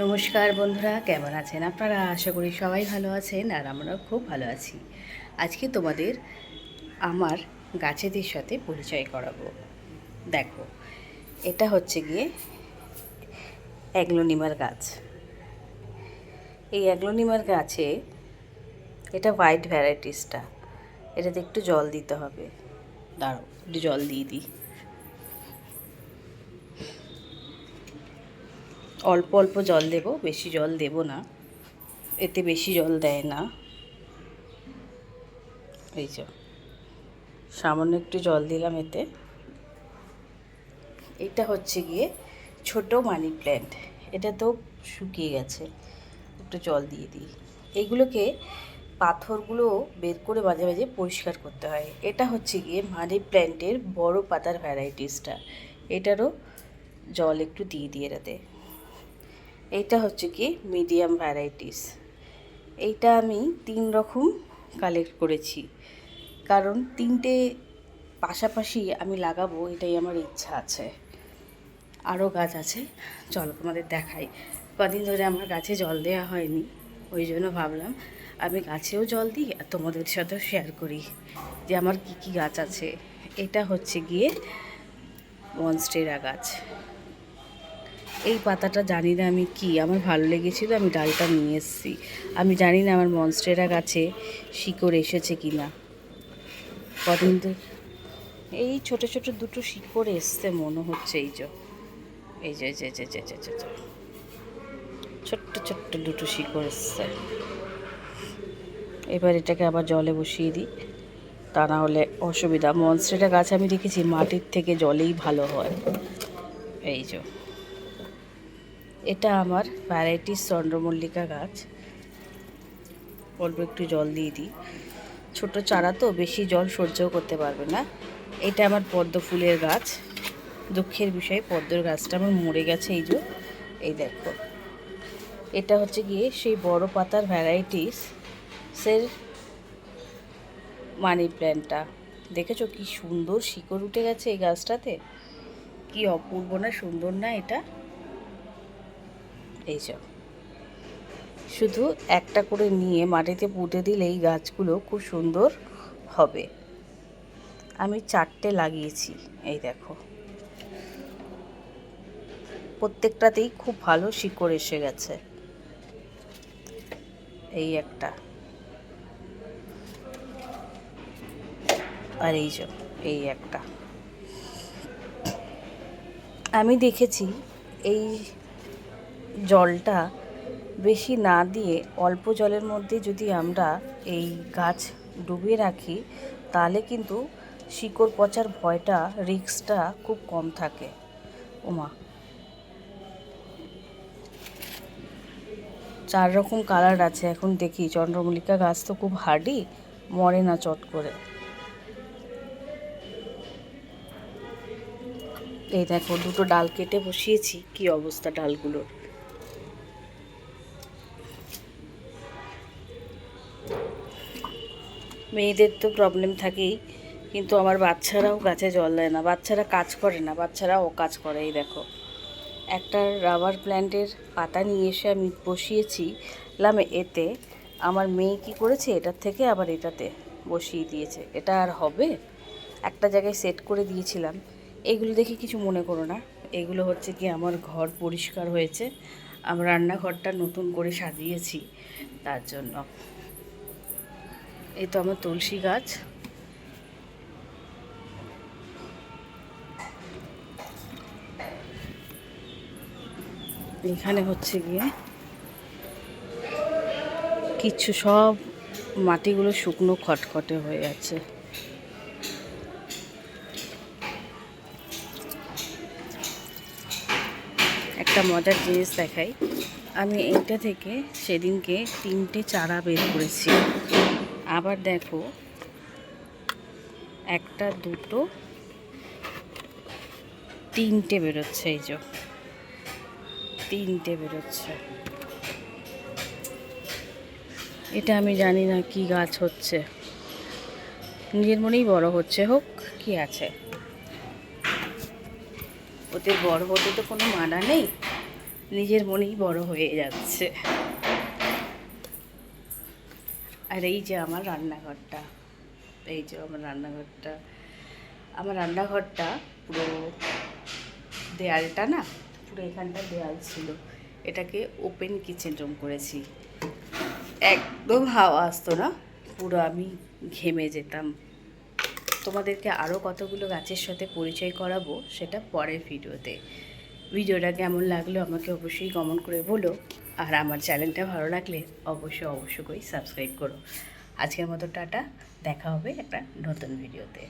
নমস্কার বন্ধুরা, কেমন আছেন আপনারা? আশা করি সবাই ভালো আছেন আর আমরাও খুব ভালো আছি। আজকে তোমাদের আমার গাছেদের সাথে পরিচয় করাবো। দেখো, এটা হচ্ছে গিয়ে অ্যাগ্লোনিমার গাছ। এই অ্যাগ্লোনিমার গাছে এটা হোয়াইট ভ্যারাইটিসটা এটাতে একটু জল দিতে হবে। দাঁড়ো একটু জল দিয়ে দিই। অল্প অল্প জল দেব, বেশি জল দেব না। এতে বেশি জল দেয় না। এই যে, সামান্য একটু জল দিলাম এতে। এটা হচ্ছে গিয়ে ছোট মানি প্ল্যান্ট। এটা তো শুকিয়ে গেছে, একটু জল দিয়ে দিই। এইগুলোকে পাথরগুলো বের করে মাঝে মাঝে পরিষ্কার করতে হয়। এটা হচ্ছে গিয়ে মানি প্ল্যান্টের বড় পাতার ভ্যারাইটিসটা। এটারও জল একটু দিয়ে দিয়ে এটাতে। এইটা হচ্ছে কি মিডিয়াম ভ্যারাইটিস এইটা আমি তিন রকম কালেক্ট করেছি। কারণ তিনটে পাশাপাশি আমি লাগাবো, এটাই আমার ইচ্ছা আছে। আরও গাছ আছে, চলো তোমাদের দেখাই। কদিন ধরে আমার গাছে জল দেওয়া হয়নি, ওই জন্য ভাবলাম আমি গাছেও জল দিই আর তোমাদের সাথেও শেয়ার করি যে আমার কি কি গাছ আছে। এটা হচ্ছে গিয়ে মনস্টেরা গাছ। এই পাতাটা জানি না আমি কি, আমার ভালো লেগেছিল, আমি ডালটা নিয়ে এসেছি। আমি জানি না আমার মনস্টেরা গাছে শিকড় এসেছে কি না। কদিন এই ছোট ছোট দুটো শিকড় এসছে মনে হচ্ছে এই যে। এই যে যে যে যে যে যে। ছোট্ট ছোট্ট দুটো শিকড় এসছে। এবার এটাকে আবার জলে বসিয়ে দিই। তা না হলে অসুবিধা। মনস্টেরা গাছ আমি দেখেছি মাটির থেকে জলেই ভালো হয়। এই যে। এটা আমার ভ্যারাইটিস চন্দ্রমল্লিকা গাছ। অল্প একটু জল দিয়ে দিই। ছোট চারা তো, বেশি জল সহ্যও করতে পারবে না। এটা আমার পদ্ম ফুলের গাছ। দুঃখের বিষয়ে, পদ্মর গাছটা আমার মরে গেছে এই যে। এই দেখো। এটা হচ্ছে গিয়ে সেই বড় পাতার ভ্যারাইটিস সের মানি প্ল্যান্টটা দেখেছ কি সুন্দর শিকড় উঠে গেছে এই গাছটাতে? কি অপূর্ব না, সুন্দর না এটা? এই যে শুধু একটা করে নিয়ে মাটিতে পুঁতে দিলে এই গাছগুলো খুব সুন্দর হবে। আমি চারটে লাগিয়েছি, এই দেখো। প্রত্যেকটাতেই খুব ভালো শিকড় এসে গেছে। এই একটা। আর এই যে, এই একটা। আমি দেখেছি এই জলটা বেশি না দিয়ে অল্প জলের মধ্যে যদি আমরা এই গাছ ডুবিয়ে রাখি, তাহলে কিন্তু শিকড় পচার ভয়টা, রিস্কটা খুব কম থাকে। ওমা। চার রকম কালার আছে এখন দেখি। চন্দ্রমল্লিকা গাছ তো খুব হার্ডি, মরে না চট করে। এই দেখো, দুটো ডাল কেটে বসিয়েছি। কি অবস্থা ডালগুলোর? মেয়েদের তো প্রবলেম থাকেই। কিন্তু আমার বাচ্চারাও গাছে জল দেয় না, বাচ্চারা কাজ করে না বাচ্চারা ও কাজ করে, এই দেখো। একটা রাবার প্ল্যান্টের পাতা নিয়ে এসে আমি বসিয়েছি লাম এতে। আমার মেয়ে কি করেছে? এটার থেকে আবার এটাতে বসিয়ে দিয়েছে। এটা আর হবে? একটা জায়গায় সেট করে দিয়েছিলাম। এগুলো দেখে কিছু মনে করো না। এগুলো হচ্ছে কি আমার ঘর পরিষ্কার হয়েছে। আমার রান্নাঘরটা নতুন করে সাজিয়েছি। তার জন্য। এই তো আমার তুলসী গাছ। এখানে হচ্ছে গিয়ে কিছু সব মাটিগুলো শুকনো খটখটে হয়ে আছে। একটা মজার জিনিস দেখাই। আমি এইটা থেকে সেদিনকে তিনটে চারা বের করেছি। আবার দেখো, একটা, দুটো, তিনটে বেরোচ্ছে এই যে। তিনটে বেরোচ্ছে। এটা আমি জানি না কি গাছ হচ্ছে। নিজের মনেই বড় হচ্ছে হোক, কি আছে। ওদের বড় হতে তো কোনো মানা নেই। নিজের মনেই বড় হয়ে যাচ্ছে। আর এই যে আমার রান্নাঘরটা, এই যে আমার রান্নাঘরটা আমার রান্নাঘরটা পুরো দেয়ালটা না, পুরো এখানটা দেয়াল ছিল। এটাকে ওপেন কিচেন রুম করেছি। একদম হাওয়া আসতো না, পুরো আমি ঘেমে যেতাম। তোমাদেরকে আরও কতগুলো গাছের সাথে পরিচয় করাবো, সেটা পরের ভিডিওতে ভিডিওটা কেমন লাগল আমাকে অবশ্যই কমেন্ট করে বলো। আর আমার চ্যানেলটা ভালো লাগলে অবশ্যই অবশ্যই করে সাবস্ক্রাইব করো। আজকের মতো টাটা, দেখা হবে একটা নতুন ভিডিওতে